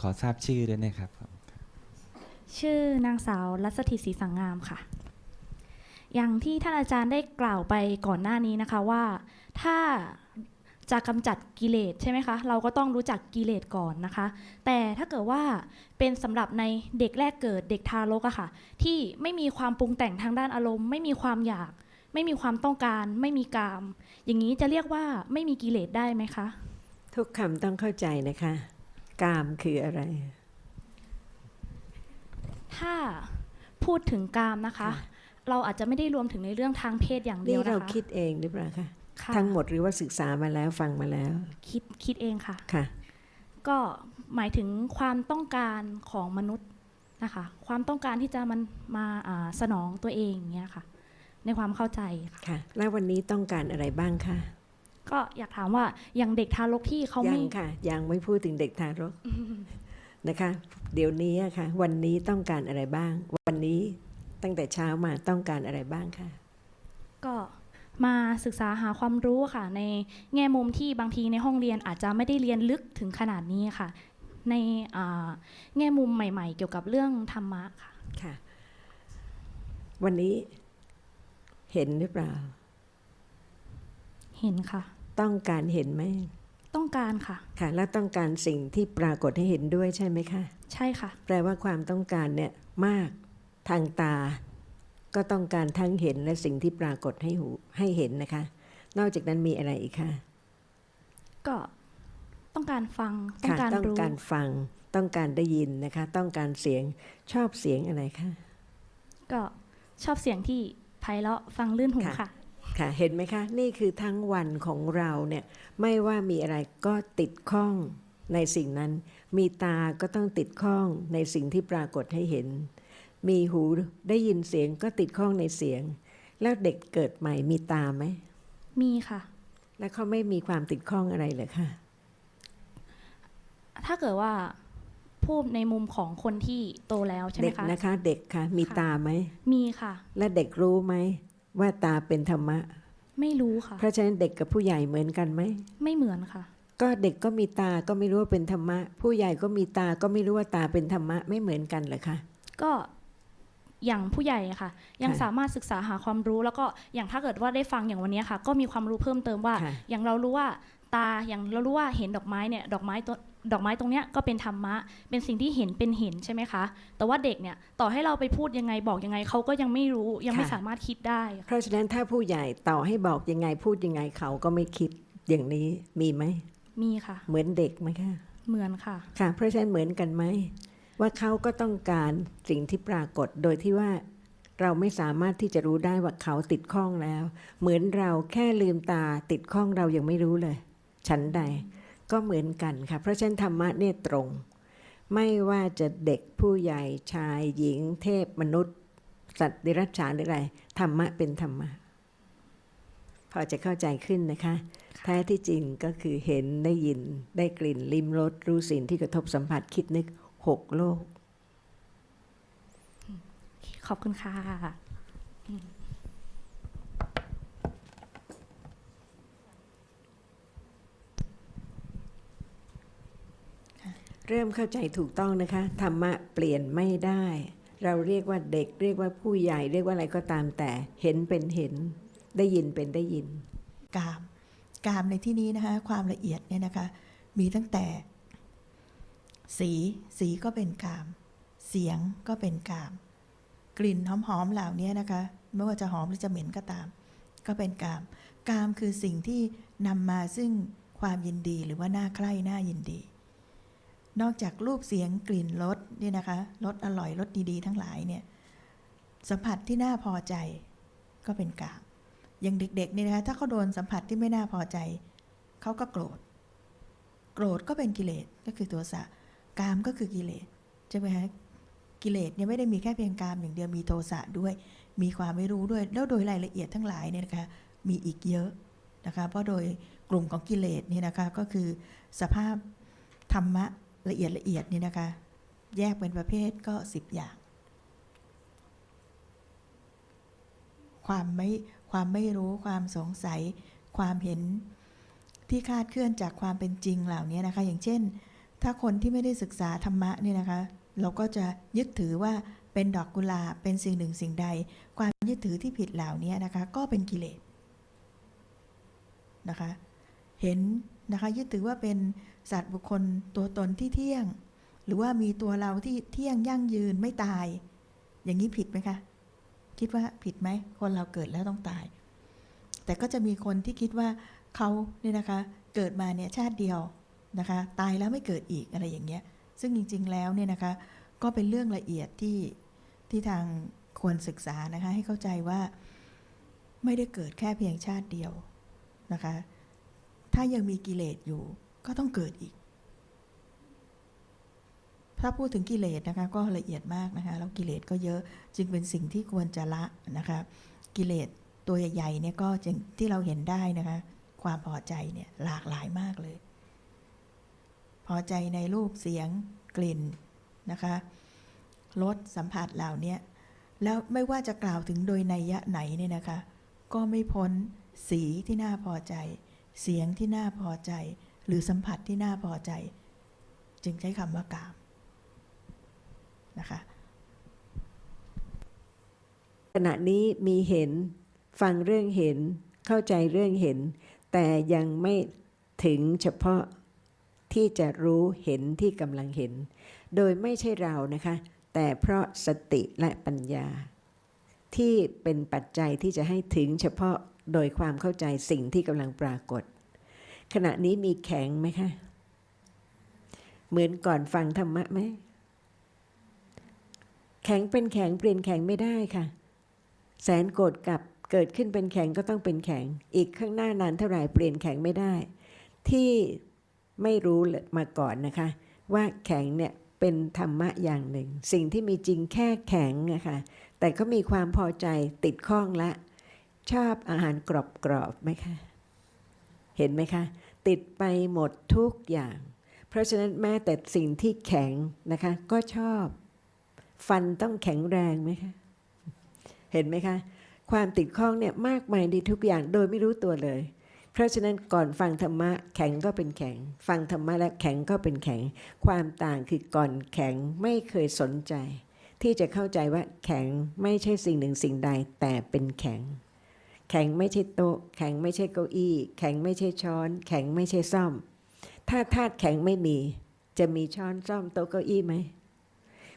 ขอทราบชื่อด้วยนะครับผมชื่อนางสาวรัศถิศรีสังงามค่ะ อย่างที่ท่านอาจารย์ได้กล่าวไปก่อนหน้านี้นะคะว่า ถ้าจะกำจัดกิเลสใช่ไหมคะเราก็ต้องรู้จักกิเลสก่อนนะคะ แต่ถ้าเกิดว่าเป็นสำหรับในเด็กแรกเกิดเด็กทารกอะค่ะ ที่ไม่มีความปรุงแต่งทางด้านอารมณ์ ไม่มีความอยาก ไม่มีความต้องการ ไม่มีกาม อย่างนี้จะเรียกว่าไม่มีกิเลสได้ไหมคะ ทุกคำต้องเข้าใจนะคะ กามคืออะไร ถ้าพูดถึงกามนะคะค่ะเราอาจจะไม่ได้รวมถึงในเรื่องทางเพศอย่างเดีนี่ยวนะคะเราคิดเองหรือเปล่าคะค่ะทั้งหมดหรือว่าศึกษามาแล้วฟังมาแล้ว คิดคิดเองค่ะค่ะ ก็หมายถึงความต้องการของมนุษย์นะคะ ความต้องการที่จะมันมาอ่าสนองตัวเองเงี้ยค่ะ ในความเข้าใจค่ะค่ะ แล้ววันนี้ต้องการอะไรบ้างคะ ก็อยากถามว่าอย่างเด็กทารกที่เขายัไม่งค่ะ ยังไม่พูดถึงเด็กทารกนะคะ เดี๋ยวนี้อะค่ะ วันนี้ต้องการอะไรบ้าง วันนี้ตั้งแต่เช้ามาต้องการอะไรบ้างคะก็มาศึกษาหาความรู้ค่ะ ในแง่มุมที่บางทีในห้องเรียนอาจจะไม่ได้เรียนลึกถึงขนาดนี้ค่ะ ในอ่าแง่มุมใหม่ ๆ เกี่ยวกับเรื่องธรรมะค่ะค่ะ วันนี้เห็นหรือเปล่า เห็นค่ะ ต้องการเห็นไหมต้องการค่ะ ค่ะ แล้วต้องการสิ่งที่ปรากฏให้เห็นด้วยใช่ไหมคะ ใช่ค่ะ แปลว่าความต้องการเนี่ยมากทางตา ก็ต้องการทั้งเห็นและสิ่งที่ปรากฏให้หูให้เห็นนะคะ นอกจากนั้นมีอะไรอีกคะก็ต้องการฟังต้องค่ะการต้องรู้การฟังต้องการได้ยินนะคะ ต้องการเสียงชอบเสียงอะไรคะก็ชอบเสียงที่ไพเราะฟังลื่นหูค่ะ ค่ะค่ะเห็นไหมคะ นี่คือทั้งวันของเราเนี่ยไม่ว่ามีอะไรก็ติดข้องในสิ่งนั้น มีตาก็ต้องติดข้องในสิ่งที่ปรากฏให้เห็น มีหูได้ยินเสียงก็ติดข้องในเสียง แล้วเด็กเกิดใหม่มีตาไหมมีค่ะ แล้วเขาไม่มีความติดข้องอะไรเลยค่ะ ถ้าเกิดว่าพูดในมุมของคนที่โตแล้วใช่ไหมเด็กคะนะคะ เด็กค่ะ มีค่ะตาไหมมีค่ะ และเด็กรู้ไหม ว่าตาเป็นธรรมะ ไม่รู้ค่ะ เพราะฉะนั้นเด็กกับผู้ใหญ่เหมือนกันไหม ไม่เหมือนค่ะ ก็เด็กก็มีตาก็ไม่รู้ว่าเป็นธรรมะ ผู้ใหญ่ก็มีตาก็ไม่รู้ว่าตาเป็นธรรมะไม่เหมือนกันเหรอคะก็อย่างผู้ใหญ่อะค่ะ ยังค่ะสามารถศึกษาหาความรู้ แล้วก็อย่างถ้าเกิดว่าได้ฟังอย่างวันนี้ค่ะ ก็มีความรู้เพิ่มเติมว่าค่ะอย่างเรารู้ว่าตาอย่างเรารู้ว่าเห็นดอกไม้เนี่ยดอกไม้ตัว ดอกไม้ตรงเนี้ยก็เป็นธรรมะ เป็นสิ่งที่เห็นเป็นเห็นใช่ไหมคะ แต่ว่าเด็กเนี่ยต่อให้เราไปพูดยังไงบอกยังไงเขาก็ยังไม่รู้ยังไม่ค่ะสามารถคิดได้ค่ะเพราะฉะนั้นถ้าผู้ใหญ่ต่อให้บอกยังไงพูดยังไงเขาก็ไม่คิดอย่างนี้มีไหมมีค่ะ เหมือนเด็กไหมคะเหมือนค่ะ ค่ะ เพราะฉะนั้นเหมือนกันไหมว่าเขาก็ต้องการสิ่งที่ปรากฏโดยที่ว่าเราไม่สามารถที่จะรู้ได้ว่าเขาติดข้องแล้ว เหมือนเราแค่ลืมตาติดข้องเรายังไม่รู้เลย ฉันใด ก็เหมือนกันค่ะ เพราะฉะนั้นธรรมะเนี่ยตรง ไม่ว่าจะเด็กผู้ใหญ่ชายหญิง เทพมนุษย์ สัตว์เดรัจฉานหรืออะไรธรรมะเป็นธรรมะพอจะเข้าใจขึ้นนะคะ แท้ที่จริงก็คือเห็นได้ยินได้กลิ่นลิ้มรสรู้สิ่งที่กระทบสัมผัสคิดนึกหกโลก ขอบคุณค่ะ เริ่มเข้าใจถูกต้องนะคะ ธรรมะเปลี่ยนไม่ได้ เราเรียกว่าเด็กเรียกว่าผู้ใหญ่เรียกว่าอะไรก็ตามแต่เห็นเป็นเห็น ได้ยินเป็นได้ยิน กาม กามในที่นี้นะคะความละเอียดเนี่ยนะคะ มีตั้งแต่ สีสีก็เป็นกาม เสียงก็เป็นกาม กลิ่นหอมๆเหล่านี้นะคะ ไม่ว่าจะหอมหรือจะเหม็นก็ตาม ก็เป็นกาม กามคือสิ่งที่นำมาซึ่งความยินดีหรือว่าน่าใคร่น่ายินดี นอกจากรูปเสียงกลิ่นรสเนี่ยนะคะรสอร่อยรสดีๆ ทั้งหลายเนี่ยสัมผัสที่น่าพอใจก็เป็นกามอย่างเด็กๆเนี่ยนะคะถ้าเขาโดนสัมผัสที่ไม่น่าพอใจเขาก็โกรธ โกรธก็เป็นกิเลสก็คือตัวสะกามก็คือกิเลสใช่ไหมคะกิเลสเนี่ยไม่ได้มีแค่เพียงกามอย่างเดียวมีโทสะด้วย มีความไม่รู้ด้วย แล้วโดยรายละเอียดทั้งหลายเนี่ยนะคะมีอีกเยอะนะคะเพราะโดยกลุ่มของกิเลสเนี่ยนะคะก็คือสภาพธรรมะ ละเอียดละเอียดนี่นะคะ แยกเป็นประเภทก็สิบอย่าง ความไม่ความไม่รู้ความสงสัย ความเห็นที่คาดเคลื่อนจากความเป็นจริงเหล่านี้นะคะ อย่างเช่น ถ้าคนที่ไม่ได้ศึกษาธรรมะเนี่ยนะคะ เราก็จะยึดถือว่าเป็นดอกกุหลาบเป็นสิ่งหนึ่งสิ่งใด ความยึดถือที่ผิดเหล่านี้นะคะ ก็เป็นกิเลสนะคะ เห็น นะคะยึดถือว่าเป็นสัตว์บุคคลตัวตนที่เที่ยง หรือว่ามีตัวเราที่เที่ยงยั่งยืนไม่ตาย อย่างนี้ผิดไหมคะ คิดว่าผิดไหมคนเราเกิดแล้วต้องตาย แต่ก็จะมีคนที่คิดว่าเขาเนี่ยนะคะเกิดมาเนี่ยชาติเดียวนะคะ ตายแล้วไม่เกิดอีกอะไรอย่างเงี้ย ซึ่งจริง ๆ แล้วเนี่ยนะคะ ก็เป็นเรื่องละเอียดที่ที่ทางควรศึกษานะคะ ให้เข้าใจว่าไม่ได้เกิดแค่เพียงชาติเดียวนะคะ ถ้ายังมีกิเลสอยู่ ก็ต้องเกิดอีก ถ้าพูดถึงกิเลสนะคะ ก็ละเอียดมากนะคะแล้วกิเลสก็เยอะจึงเป็นสิ่งที่ควรจะละนะคะ กิเลสตัวใหญ่ๆเนี่ยก็ที่เราเห็นได้นะคะ ความพอใจเนี่ยหลากหลายมากเลย พอใจในรูปเสียงกลิ่นนะคะรสสัมผัสเหล่านี้แล้วไม่ว่าจะกล่าวถึงโดยนัยยะไหนเนี่ยนะคะ ก็ไม่พ้นสีที่น่าพอใจ เสียงที่น่าพอใจ หรือสัมผัสที่น่าพอใจ จึงใช้คำว่ากามนะคะขณะนี้มีเห็นฟังเรื่องเห็นเข้าใจเรื่องเห็น แต่ยังไม่ถึงเฉพาะที่จะรู้เห็นที่กำลังเห็น โดยไม่ใช่เรานะคะ แต่เพราะสติและปัญญา ที่เป็นปัจจัยที่จะให้ถึงเฉพาะ โดยความเข้าใจสิ่งที่กำลังปรากฏ ขณะนี้มีแข็งไหมคะ เหมือนก่อนฟังธรรมะไหม แข็งเป็นแข็งเปลี่ยนแข็งไม่ได้ค่ะ แสนโกรธกับเกิดขึ้นเป็นแข็งก็ต้องเป็นแข็ง อีกข้างหน้านานเท่าไหร่เปลี่ยนแข็งไม่ได้ ที่ไม่รู้มาก่อนนะคะ ว่าแข็งเนี่ยเป็นธรรมะอย่างหนึ่ง สิ่งที่มีจริงแค่แข็งนะคะแต่ก็มีความพอใจติดข้องละ ชอบอาหารกรอบๆไหมคะ เห็นไหมคะ ติดไปหมดทุกอย่าง เพราะฉะนั้นแม้แต่สิ่งที่แข็งนะคะ ก็ชอบ ฟันต้องแข็งแรงไหมคะ เห็นไหมคะ ความติดข้องเนี่ยมากมายในทุกอย่างโดยไม่รู้ตัวเลย เพราะฉะนั้นก่อนฟังธรรมะแข็งก็เป็นแข็ง ฟังธรรมะและแข็งก็เป็นแข็ง ความต่างคือก่อนแข็งไม่เคยสนใจ ที่จะเข้าใจว่าแข็งไม่ใช่สิ่งหนึ่งสิ่งใดแต่เป็นแข็ง แข็งไม่ใช่โต๊ะ แข็งไม่ใช่เก้าอี้ แข็งไม่ใช่ช้อน แข็งไม่ใช่ซ่อม ถ้าธาตุแข็งไม่มี จะมีช้อนซ่อมโต๊ะเก้าอี้ไหม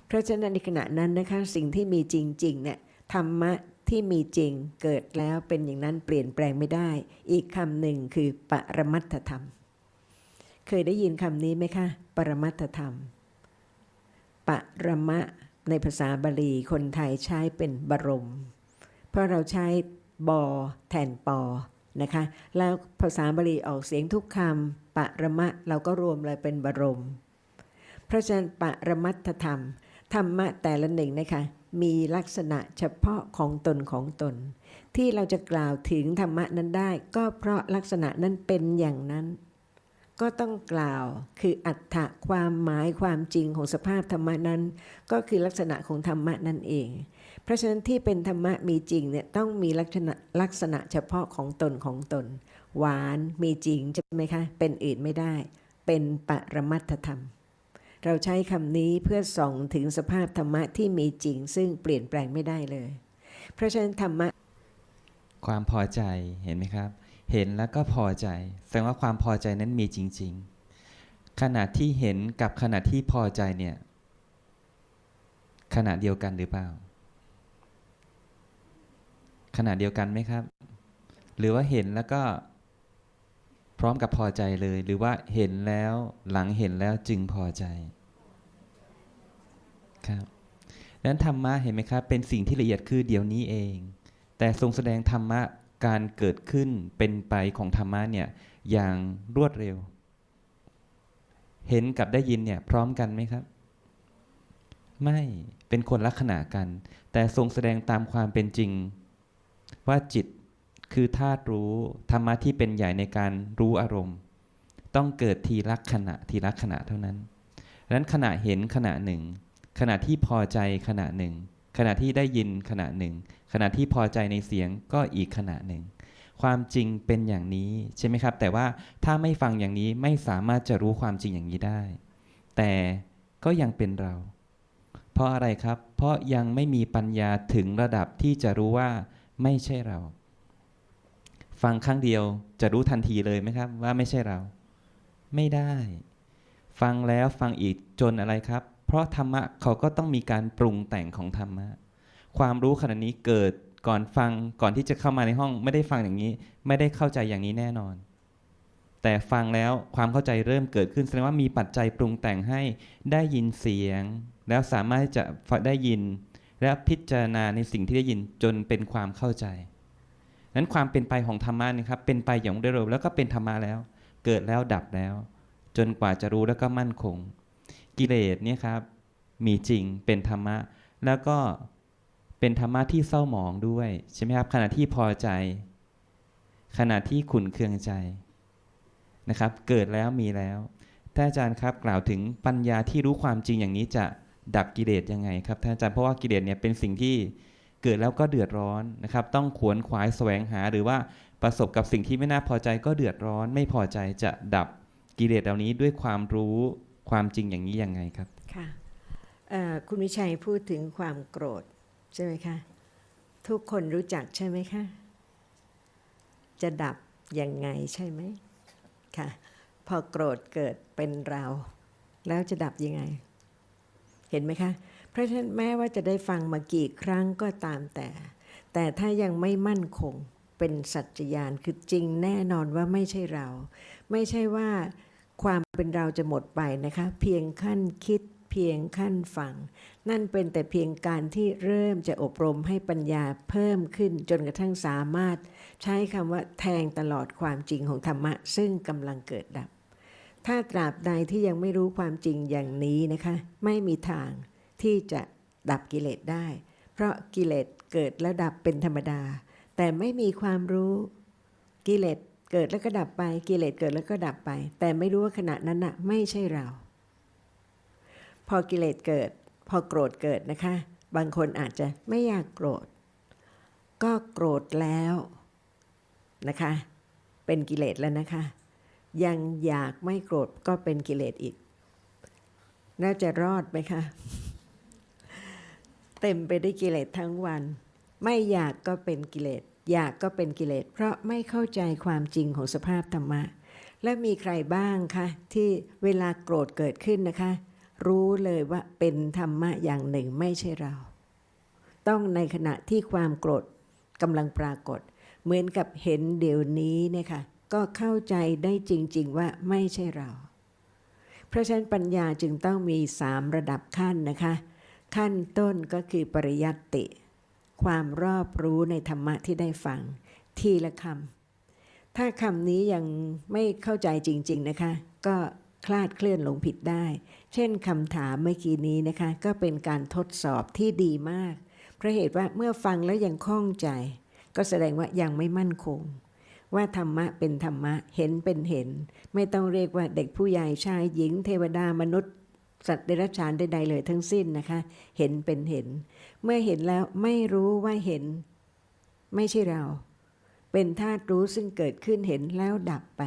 เพราะฉะนั้นในขณะนั้นนะคะสิ่งที่มีจริงๆเนี่ยธรรมะที่มีจริงเกิดแล้วเป็นอย่างนั้นเปลี่ยนแปลงไม่ได้ อีกคำหนึ่งคือปรมัตถธรรม เคยได้ยินคำนี้ไหมคะ ปรมัตถธรรม ปรมะในภาษาบาลีคนไทยใช้เป็นบรม เพราะเราใช้ บอแทนปอนะคะ แล้วภาษาบาลีออกเสียงทุกคำปะระมะเราก็รวมเลยเป็นบรม เพราะฉะนั้นปะระมัตถธรรม ธรรมะแต่ละหนึ่งนะคะ มีลักษณะเฉพาะของตนของตน ที่เราจะกล่าวถึงธรรมะนั้นได้ ก็เพราะลักษณะนั้นเป็นอย่างนั้น ก็ต้องกล่าวคืออัตถะความหมายความจริงของสภาพธรรมะนั้น ก็คือลักษณะของธรรมะนั่นเอง เพราะฉะนั้นที่เป็นธรรมะมีจริงเนี่ยต้องมีลักษณะลักษณะเฉพาะของตนของตน หวานมีจริงใช่ไหมคะ เป็นอื่นไม่ได้ เป็นปรมัตถธรรม เราใช้คำนี้เพื่อส่องถึงสภาพธรรมะที่มีจริง ซึ่งเปลี่ยนแปลงไม่ได้เลย เพราะฉะนั้นธรรมะ ความพอใจเห็นไหมครับ เห็นแล้วก็พอใจ แสดงว่าความพอใจนั้นมีจริง ๆ ขณะที่เห็นกับขณะที่พอใจเนี่ยขณะเดียวกันหรือเปล่า ขณะเดียวกันไหมครับ หรือว่าเห็นแล้วก็พร้อมกับพอใจเลย หรือว่าเห็นแล้วหลังเห็นแล้วจึงพอใจครับดังนั้นธรรมะเห็นไหมครับเป็นสิ่งที่ละเอียดคือเดี๋ยวนี้เอง แต่ทรงแสดงธรรมะการเกิดขึ้นเป็นไปของธรรมะเนี่ยอย่างรวดเร็ว เห็นกับได้ยินเนี่ยพร้อมกันไหมครับ ไม่เป็นคนลักษณะกัน แต่ทรงแสดงตามความเป็นจริง ว่าจิตคือธาตุรู้ธรรมะที่เป็นใหญ่ในการรู้อารมณ์ ต้องเกิดทีละขณะทีละขณะเท่านั้นดังนั้นขณะเห็นขณะหนึ่ง ขณะที่พอใจขณะหนึ่ง ขณะที่ได้ยินขณะหนึ่ง ขณะที่พอใจในเสียงก็อีกขณะหนึ่ง ความจริงเป็นอย่างนี้ใช่ไหมครับ แต่ว่าถ้าไม่ฟังอย่างนี้ไม่สามารถจะรู้ความจริงอย่างนี้ได้ แต่ก็ยังเป็นเรา เพราะอะไรครับ เพราะยังไม่มีปัญญาถึงระดับที่จะรู้ว่า ไม่ใช่เรา ฟังครั้งเดียวจะรู้ทันทีเลยไหมครับ ว่าไม่ใช่เรา ไม่ได้ ฟังแล้วฟังอีกจนอะไรครับ เพราะธรรมะเขาก็ต้องมีการปรุงแต่งของธรรมะ ความรู้ขณะนี้เกิดก่อนฟังก่อนที่จะเข้ามาในห้อง ไม่ได้ฟังอย่างนี้ ไม่ได้เข้าใจอย่างนี้แน่นอน แต่ฟังแล้วความเข้าใจเริ่มเกิดขึ้นแสดงว่ามีปัจจัยปรุงแต่งให้ได้ยินเสียง แล้วสามารถจะได้ยิน และพิจารณาในสิ่งที่ได้ยินจนเป็นความเข้าใจนั้นความเป็นไปของธรรมะนะครับเป็นไปอย่างรวดเร็วแล้วก็เป็นธรรมะแล้ว เกิดแล้วดับแล้ว จนกว่าจะรู้แล้วก็มั่นคง กิเลสเนี่ยครับมีจริงเป็นธรรมะ แล้วก็เป็นธรรมะที่เศร้าหมองด้วยใช่ไหมครับขณะที่พอใจ ขณะที่ขุนเคืองใจนะครับ เกิดแล้วมีแล้วท่านอาจารย์ครับกล่าวถึงปัญญาที่รู้ความจริงอย่างนี้จะ ดับกิเลสยังไงครับท่านอาจารย์เพราะว่ากิเลสเนี่ยเป็นสิ่งที่เกิดแล้วก็เดือดร้อนนะครับ ต้องขวนขวายแสวงหา หรือว่าประสบกับสิ่งที่ไม่น่าพอใจก็เดือดร้อน ไม่พอใจจะดับกิเลสเหล่านี้ด้วยความรู้ความจริงอย่างนี้ยังไงครับค่ะคุณวิชัยพูดถึงความโกรธใช่ไหมคะทุกคนรู้จักใช่ไหมคะจะดับยังไงใช่ไหมค่ะพอโกรธเกิดเป็นเรา แล้วจะดับยังไง เห็นไหมคะ เพราะฉะนั้นแม้ว่าจะได้ฟังมากี่ครั้งก็ตามแต่ แต่ถ้ายังไม่มั่นคงเป็นสัจจญาณคือจริงแน่นอนว่าไม่ใช่เรา ไม่ใช่ว่าความเป็นเราจะหมดไปนะคะ เพียงขั้นคิดเพียงขั้นฟัง นั่นเป็นแต่เพียงการที่เริ่มจะอบรมให้ปัญญาเพิ่มขึ้นจนกระทั่งสามารถ ใช้คำว่าแทงตลอดความจริงของธรรมะซึ่งกำลังเกิดดับ ถ้าตราบใดที่ยังไม่รู้ความจริงอย่างนี้นะคะ ไม่มีทางที่จะดับกิเลสได้ เพราะกิเลสเกิดแล้วดับเป็นธรรมดา แต่ไม่มีความรู้กิเลสเกิดแล้วก็ดับไปกิเลสเกิดแล้วก็ดับไป แต่ไม่รู้ว่าขณะนั้นน่ะไม่ใช่เรา พอกิเลสเกิด พอโกรธเกิดนะคะ บางคนอาจจะไม่อยากโกรธ ก็โกรธแล้วนะคะ เป็นกิเลสแล้วนะคะ ยังอยากไม่โกรธก็เป็นกิเลสอีก น่าจะรอดไหมคะ เต็มไปด้วยกิเลสทั้งวัน ไม่อยากก็เป็นกิเลส อยากก็เป็นกิเลส เพราะไม่เข้าใจความจริงของสภาพธรรมะ และมีใครบ้างคะ ที่เวลาโกรธเกิดขึ้นนะคะ รู้เลยว่าเป็นธรรมะอย่างหนึ่งไม่ใช่เรา ต้องในขณะที่ความโกรธกำลังปรากฏ เหมือนกับเห็นเดี๋ยวนี้เนี่ยค่ะ ก็เข้าใจได้จริง ๆ ว่าไม่ใช่เรา เพราะฉะนั้นปัญญาจึงต้องมีสามระดับขั้นนะคะ ขั้นต้นก็คือปริยัติ ความรอบรู้ในธรรมะที่ได้ฟัง ทีละคำถ้าคำนี้ยังไม่เข้าใจจริง ๆนะคะ ก็คลาดเคลื่อนหลงผิดได้ เช่นคำถามเมื่อกี้นี้นะคะ ก็เป็นการทดสอบที่ดีมาก เพราะเหตุว่าเมื่อฟังแล้วยังคล่องใจ ก็แสดงว่ายังไม่มั่นคง ว่าธรรมะเป็นธรรมะเห็นเป็นเห็น ไม่ต้องเรียกว่าเด็กผู้ใหญ่ชายหญิงเทวดามนุษย์ สัตว์เดรัจฉานใดๆเลยทั้งสิ้นนะคะ เห็นเป็นเห็น เมื่อเห็นแล้วไม่รู้ว่าเห็น ไม่ใช่เรา เป็นธาตุรู้ซึ่งเกิดขึ้นเห็นแล้วดับไป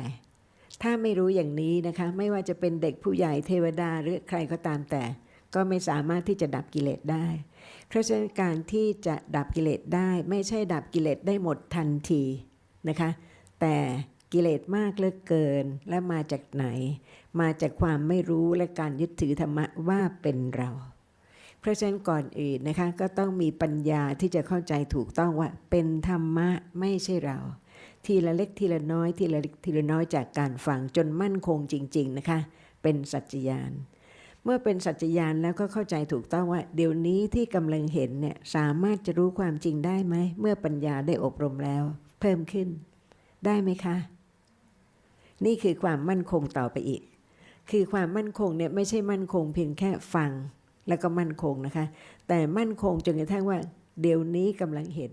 ถ้าไม่รู้อย่างนี้นะคะ ไม่ว่าจะเป็นเด็กผู้ใหญ่เทวดาหรือใครก็ตามแต่ ก็ไม่สามารถที่จะดับกิเลสได้ เพราะฉะนั้นการที่จะดับกิเลสได้ ไม่ใช่ดับกิเลสได้หมดทันทีนะคะ แต่กิเลสมากเหลือเกินและมาจากไหน มาจากความไม่รู้และการยึดถือธรรมะว่าเป็นเรา เพราะฉะนั้นก่อนอื่นนะคะก็ต้องมีปัญญาที่จะเข้าใจถูกต้องว่า เป็นธรรมะไม่ใช่เรา ทีละเล็กทีละน้อยทีละเล็กทีละน้อยจากการฟังจนมั่นคงจริง ๆนะคะ เป็นสัจจญาณเมื่อเป็นสัจจญาณแล้วก็เข้าใจถูกต้องว่า เดี๋ยวนี้ที่กำลังเห็นเนี่ยสามารถจะรู้ความจริงได้ไหม เมื่อปัญญาได้อบรมแล้ว เพิ่มขึ้น ได้ไหมคะ นี่คือความมั่นคงต่อไปอีก คือความมั่นคงเนี่ยไม่ใช่มั่นคงเพียงแค่ฟังแล้วก็มั่นคงนะคะ แต่มั่นคงจนกระทั่งว่า เดี๋ยวนี้กำลังเห็น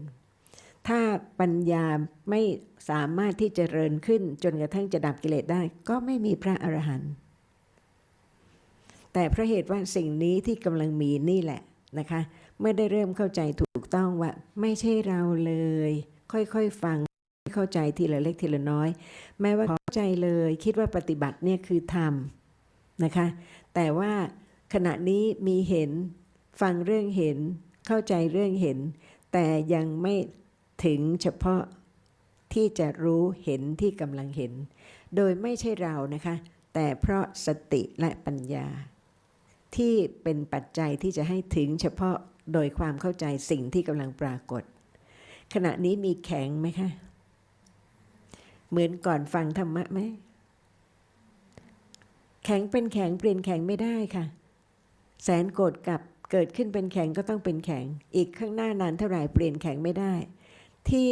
ถ้าปัญญาไม่สามารถที่จะเริญขึ้นจนกระทั่งจะดับกิเลสได้ ก็ไม่มีพระอรหันต์แต่เพราะเหตุว่าสิ่งนี้ที่กำลังมีนี่แหละนะคะ เมื่อได้เริ่มเข้าใจถูกต้องว่า ไม่ใช่เราเลย ค่อยๆฟัง เข้าใจทีละเล็กทีละน้อย แม้ว่าเข้าใจเลยคิดว่าปฏิบัติเนี่ยคือธรรมนะคะ แต่ว่าขณะนี้มีเห็นฟังเรื่องเห็นเข้าใจเรื่องเห็น แต่ยังไม่ถึงเฉพาะที่จะรู้เห็นที่กำลังเห็น โดยไม่ใช่เรานะคะ แต่เพราะสติและปัญญา ที่เป็นปัจจัยที่จะให้ถึงเฉพาะโดยความเข้าใจสิ่งที่กำลังปรากฏ ขณะนี้มีแข็งไหมคะ เหมือนก่อนฟังธรรมะไหมแข็งเป็นแข็งเปลี่ยนแข็งไม่ได้ค่ะ แสนโกรธกับเกิดขึ้นเป็นแข็งก็ต้องเป็นแข็ง อีกข้างหน้านานเท่าไหร่เปลี่ยนแข็งไม่ได้ ที่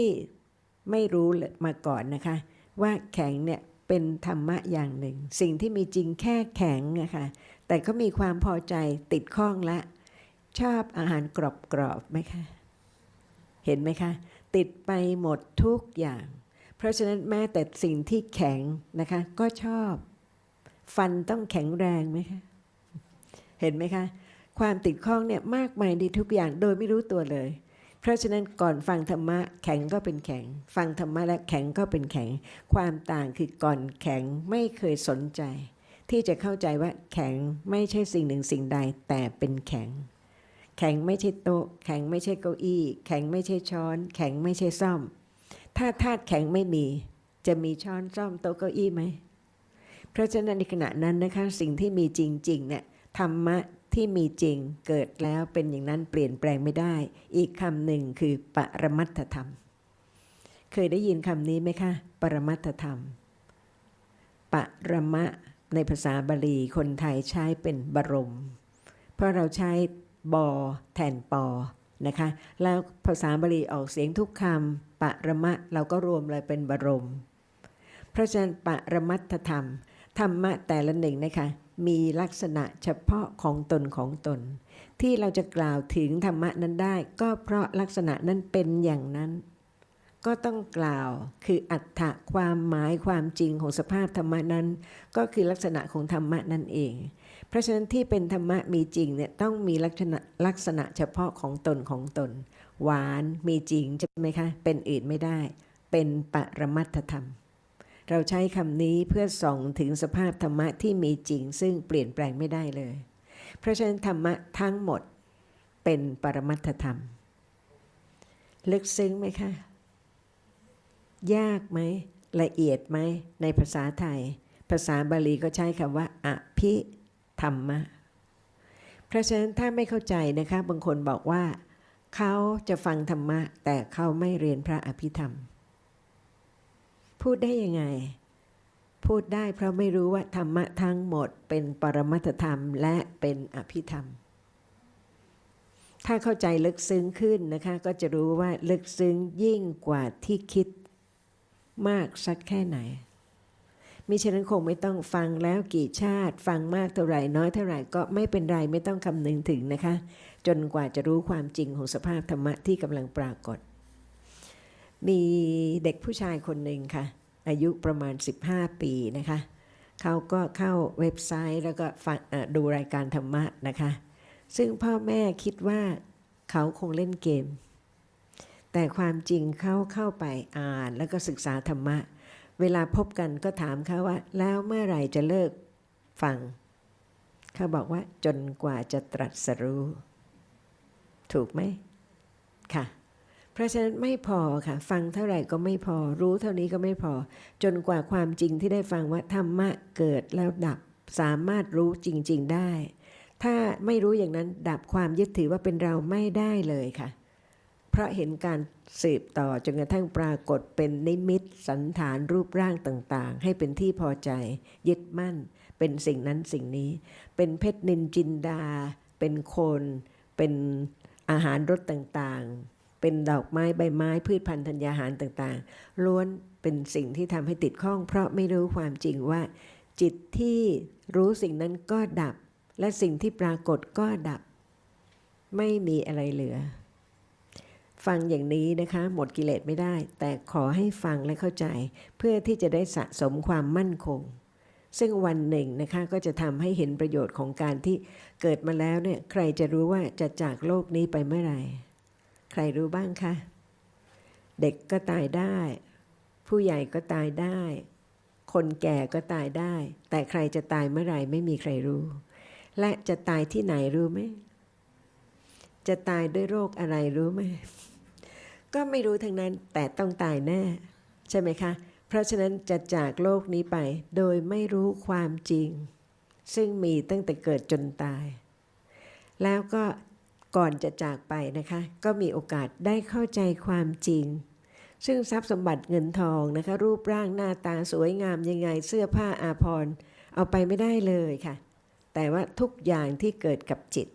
ไม่รู้มาก่อนนะคะ ว่าแข็งเนี่ยเป็นธรรมะอย่างหนึ่ง สิ่งที่มีจริงแค่แข็งนะคะแต่ก็มีความพอใจติดข้องละ ชอบอาหารกรอบๆไหมคะ เห็นไหมคะ ติดไปหมดทุกอย่าง เพราะฉะนั้นแม้แต่สิ่งที่แข็งนะคะ ก็ชอบ ฟันต้องแข็งแรงไหมคะ เห็นไหมคะ ความติดข้องเนี่ยมากมายในทุกอย่างโดยไม่รู้ตัวเลย เพราะฉะนั้นก่อนฟังธรรมะแข็งก็เป็นแข็ง ฟังธรรมะและแข็งก็เป็นแข็ง ความต่างคือก่อนแข็งไม่เคยสนใจ ที่จะเข้าใจว่าแข็งไม่ใช่สิ่งหนึ่งสิ่งใดแต่เป็นแข็งแข็งไม่ใช่โต๊ะ แข็งไม่ใช่เก้าอี้ แข็งไม่ใช่ช้อน แข็งไม่ใช่ซ่อม ถ้าธาตุแข็งไม่มี จะมีช้อนซ่อมโต๊ะเก้าอี้ไหม เพราะฉะนั้นในขณะนั้นนะคะสิ่งที่มีจริงๆเนี่ยธรรมะที่มีจริงเกิดแล้วเป็นอย่างนั้นเปลี่ยนแปลงไม่ได้ อีกคำหนึ่งคือปรมัตถธรรม เคยได้ยินคำนี้ไหมคะ ปรมัตถธรรม ปรมะในภาษาบาลีคนไทยใช้เป็นบรม เพราะเราใช้บอแทนปอ นะคะ แล้วภาษาบาลีออกเสียงทุกคำปรมะเราก็รวมเลยเป็นบรม เพราะฉะนั้นปรมัตธรรม ธรรมะแต่ละหนึ่งนะคะ มีลักษณะเฉพาะของตนของตน ที่เราจะกล่าวถึงธรรมะนั้นได้ ก็เพราะลักษณะนั้นเป็นอย่างนั้น ก็ต้องกล่าวคืออัตถะความหมายความจริงของสภาพธรรมะนั้น ก็คือลักษณะของธรรมะนั่นเอง เพราะฉะนั้นที่เป็นธรรมะมีจริงเนี่ยต้องมีลักษณะลักษณะเฉพาะของตนของตน หวานมีจริงใช่ไหมคะ เป็นอื่นไม่ได้ เป็นปรมัตถธรรม เราใช้คำนี้เพื่อส่องถึงสภาพธรรมะที่มีจริง ซึ่งเปลี่ยนแปลงไม่ได้เลย เพราะฉะนั้นธรรมะทั้งหมดเป็นปรมัตถธรรม ลึกซึ้งไหมคะ ยากไหมละเอียดไหมในภาษาไทย ภาษาบาลีก็ใช้คำว่าอภิ ธรรมะ เพราะฉะนั้นถ้าไม่เข้าใจนะคะ บางคนบอกว่า เขาจะฟังธรรมะ แต่เขาไม่เรียนพระอภิธรรม พูดได้ยังไง พูดได้เพราะไม่รู้ว่าธรรมะทั้งหมดเป็นปรมัตธรรมและเป็นอภิธรรม ถ้าเข้าใจลึกซึ้งขึ้นนะคะ ก็จะรู้ว่าลึกซึ้งยิ่งกว่าที่คิดมากสักแค่ไหน มิฉะนั้นคงไม่ต้องฟังแล้วกี่ชาติ ฟังมากเท่าไหร่น้อยเท่าไหร่ก็ไม่เป็นไรไม่ต้องคำนึงถึงนะคะ จนกว่าจะรู้ความจริงของสภาพธรรมะที่กำลังปรากฏ มีเด็กผู้ชายคนหนึ่งค่ะ อายุประมาณ 15 ปีนะคะ เขาก็เข้าเว็บไซต์แล้วก็ฟังดูรายการธรรมะนะคะ ซึ่งพ่อแม่คิดว่าเขาคงเล่นเกม แต่ความจริงเขาเข้าไปอ่านแล้วก็ศึกษาธรรมะเเวลาพบกันก็ถามเขาว่า แล้วเมื่อไหร่จะเลิกฟัง เขาบอกว่าจนกว่าจะตรัสรู้ ถูกไหมค่ะ เพราะฉะนั้นไม่พอค่ะ ฟังเท่าไหร่ก็ไม่พอ รู้เท่านี้ก็ไม่พอ จนกว่าความจริงที่ได้ฟังว่าธรรมะเกิดแล้วดับ สามารถรู้จริง ๆได้ ถ้าไม่รู้อย่างนั้นดับความยึดถือว่าเป็นเราไม่ได้เลยค่ะ เพราะเห็นการสืบต่อจนกระทั่งปรากฏเป็นนิมิตสันฐานรูปร่างต่างๆ ให้เป็นที่พอใจ ยึดมั่น เป็นสิ่งนั้นสิ่งนี้ เป็นเพชรนินจินดา เป็นโคน เป็นอาหารรสต่างๆ เป็นดอกไม้ใบไม้พืชพันธุ์ธัญญาหารต่างๆ ล้วนเป็นสิ่งที่ทำให้ติดข้อง เพราะไม่รู้ความจริงว่า จิตที่รู้สิ่งนั้นก็ดับ และสิ่งที่ปรากฏก็ดับ ไม่มีอะไรเหลือ ฟังอย่างนี้นะคะ หมดกิเลสไม่ได้ แต่ขอให้ฟังและเข้าใจ เพื่อที่จะได้สะสมความมั่นคง ซึ่งวันหนึ่งนะคะก็จะทำให้เห็นประโยชน์ของการที่เกิดมาแล้วเนี่ยใครจะรู้ว่าจะจากโลกนี้ไปเมื่อไหร่ ใครรู้บ้างคะ เด็กก็ตายได้ ผู้ใหญ่ก็ตายได้ คนแก่ก็ตายได้ แต่ใครจะตายเมื่อไหร่ไม่มีใครรู้ และจะตายที่ไหนรู้ไหมจะตายด้วยโรคอะไรรู้ไหม ก็ไม่รู้ทั้งนั้นแต่ต้องตายแน่ ใช่ไหมคะ เพราะฉะนั้นจะจากโลกนี้ไปโดยไม่รู้ความจริง ซึ่งมีตั้งแต่เกิดจนตาย แล้วก็ก่อนจะจากไปนะคะ ก็มีโอกาสได้เข้าใจความจริง ซึ่งทรัพย์สมบัติเงินทองนะคะ รูปร่างหน้าตาสวยงามยังไงเสื้อผ้าอาภรณ์เอาไปไม่ได้เลยค่ะ แต่ว่าทุกอย่างที่เกิดกับจิต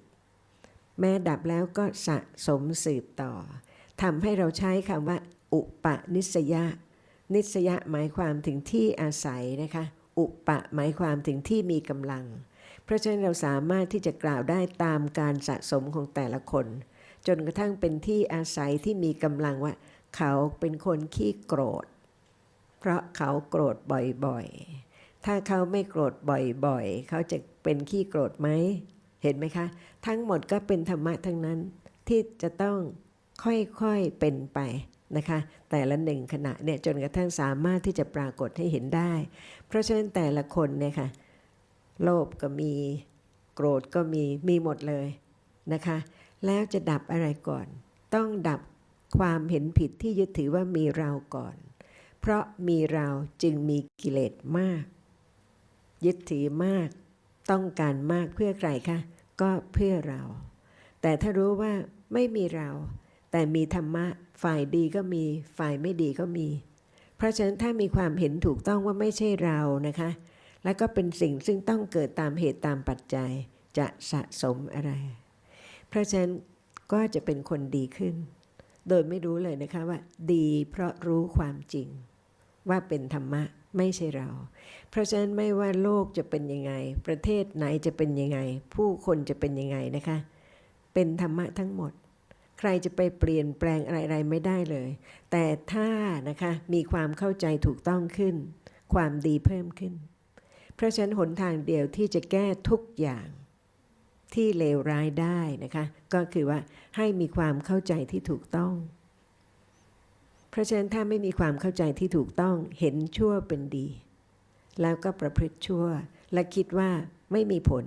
แม้ดับแล้วก็สะสมสืบต่อ ทำให้เราใช้คำว่า อุปนิสยะ นิสยะหมายความถึงที่อาศัยนะคะ อุปะหมายความถึงที่มีกำลัง เพราะฉะนั้นเราสามารถที่จะกล่าวได้ตามการสะสมของแต่ละคน จนกระทั่งเป็นที่อาศัยที่มีกำลังว่า เขาเป็นคนขี้โกรธ เพราะเขาโกรธบ่อยๆ ถ้าเขาไม่โกรธบ่อยๆ เขาจะเป็นขี้โกรธไหมเห็นไหมคะ ทั้งหมดก็เป็นธรรมะทั้งนั้นที่จะต้อง ค่อยๆเป็นไปนะคะแต่ละหนึ่งขณะเนี่ยจนกระทั่งสามารถที่จะปรากฏให้เห็นได้ เพราะฉะนั้นแต่ละคนเนี่ยค่ะโลภก็มีโกรธก็มีมีหมดเลยนะคะ แล้วจะดับอะไรก่อน ต้องดับความเห็นผิดที่ยึดถือว่ามีเราก่อน เพราะมีเราจึงมีกิเลสมาก ยึดถือมาก ต้องการมากเพื่อใครคะก็เพื่อเรา แต่ถ้ารู้ว่าไม่มีเรา แต่มีธรรมะฝ่ายดีก็มีฝ่ายไม่ดีก็มี เพราะฉะนั้นถ้ามีความเห็นถูกต้องว่าไม่ใช่เรานะคะ แล้วก็เป็นสิ่งซึ่งต้องเกิดตามเหตุตามปัจจัยจะสะสมอะไร เพราะฉะนั้นก็จะเป็นคนดีขึ้น โดยไม่รู้เลยนะคะว่า ดีเพราะรู้ความจริง ว่าเป็นธรรมะไม่ใช่เรา เพราะฉะนั้นไม่ว่าโลกจะเป็นยังไง ประเทศไหนจะเป็นยังไง ผู้คนจะเป็นยังไงนะคะ เป็นธรรมะทั้งหมด ใครจะไปเปลี่ยนแปลงอะไรๆไม่ได้เลย แต่ถ้านะคะมีความเข้าใจถูกต้องขึ้น ความดีเพิ่มขึ้น เพราะฉะนั้นหนทางเดียวที่จะแก้ทุกอย่างที่เลวร้ายได้นะคะ ก็คือว่าให้มีความเข้าใจที่ถูกต้อง เพราะฉะนั้นถ้าไม่มีความเข้าใจที่ถูกต้องเห็นชั่วเป็นดี แล้วก็ประพฤติชั่ว และคิดว่าไม่มีผล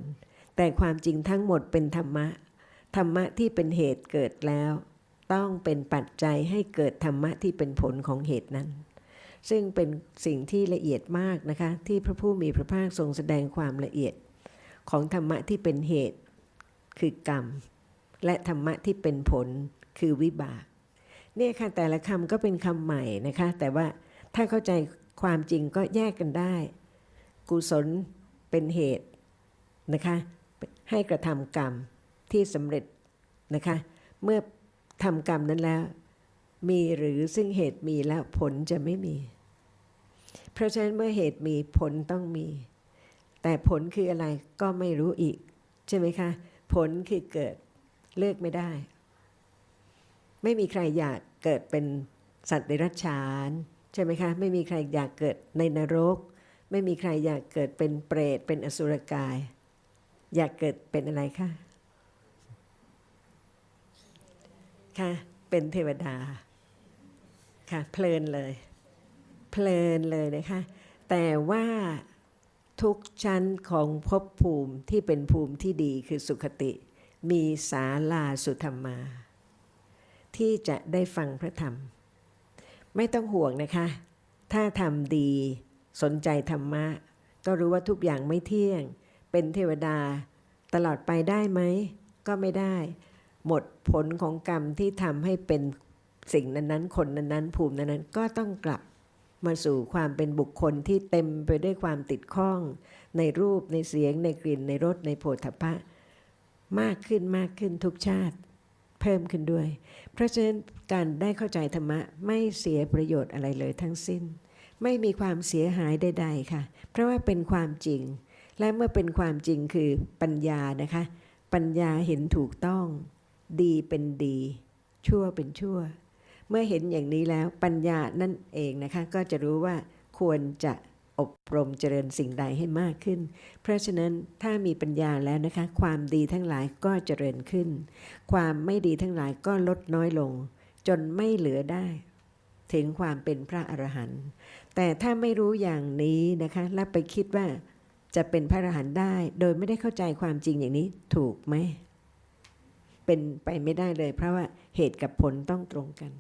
แต่ความจริงทั้งหมดเป็นธรรมะ ธรรมะที่เป็นเหตุเกิดแล้ว ต้องเป็นปัจจัยให้เกิดธรรมะที่เป็นผลของเหตุนั้น ซึ่งเป็นสิ่งที่ละเอียดมากนะคะ ที่พระผู้มีพระภาคทรงแสดงความละเอียด ของธรรมะที่เป็นเหตุคือกรรม และธรรมะที่เป็นผลคือวิบากเนี่ยค่ะแต่ละคำก็เป็นคำใหม่นะคะ แต่ว่าถ้าเข้าใจความจริงก็แยกกันได้ กุศลเป็นเหตุนะคะ ให้กระทำกรรม ที่สำเร็จนะคะ เมื่อทำกรรมนั้นแล้ว มีหรือซึ่งเหตุมีแล้วผลจะไม่มี เพราะฉะนั้นเมื่อเหตุมีผลต้องมี แต่ผลคืออะไรก็ไม่รู้อีก ใช่ไหมคะ ผลคือเกิดเลือกไม่ได้ ไม่มีใครอยากเกิดเป็นสัตว์เดรัจฉานใช่ไหมคะ ไม่มีใครอยากเกิดในนรก ไม่มีใครอยากเกิดเป็นเปรตเป็นอสุรกาย อยากเกิดเป็นอะไรคะ ค่ะเป็นเทวดาค่ะเพลินเลย เพลินเลยนะคะ แต่ว่าทุกชั้นของภพภูมิที่เป็นภูมิที่ดีคือสุขติ มีศาลาสุธรรมา ที่จะได้ฟังพระธรรม ไม่ต้องห่วงนะคะ ถ้าทำดีสนใจธรรมะ ก็รู้ว่าทุกอย่างไม่เที่ยง เป็นเทวดาตลอดไปได้ไหม ก็ไม่ได้ หมดผลของกรรมที่ทำให้เป็นสิ่งนั้นๆ คนนั้นๆ ภูมินั้นๆ ก็ต้องกลับมาสู่ความเป็นบุคคลที่เต็มไปด้วยความติดข้อง ในรูปในเสียง ในกลิ่นในรสในโผฏฐะมากขึ้นมากขึ้นทุกชาติ เพิ่มขึ้นด้วย เพราะฉะนั้นการได้เข้าใจธรรมะไม่เสียประโยชน์อะไรเลยทั้งสิ้น ไม่มีความเสียหายใดๆค่ะ เพราะว่าเป็นความจริง และเมื่อเป็นความจริงคือปัญญานะคะ ปัญญาเห็นถูกต้อง ดีเป็นดี ชั่วเป็นชั่ว เมื่อเห็นอย่างนี้แล้วปัญญานั่นเองนะคะ ก็จะรู้ว่าควรจะอบรมเจริญสิ่งใดให้มากขึ้น เพราะฉะนั้นถ้ามีปัญญาแล้วนะคะ ความดีทั้งหลายก็เจริญขึ้น ความไม่ดีทั้งหลายก็ลดน้อยลง จนไม่เหลือได้ ถึงความเป็นพระอรหันต์แต่ถ้าไม่รู้อย่างนี้นะคะ แล้วไปคิดว่าจะเป็นพระอรหันต์ได้ โดยไม่ได้เข้าใจความจริงอย่างนี้ถูกไหม เป็นไปไม่ได้เลย เพราะว่าเหตุกับผลต้องตรงกัน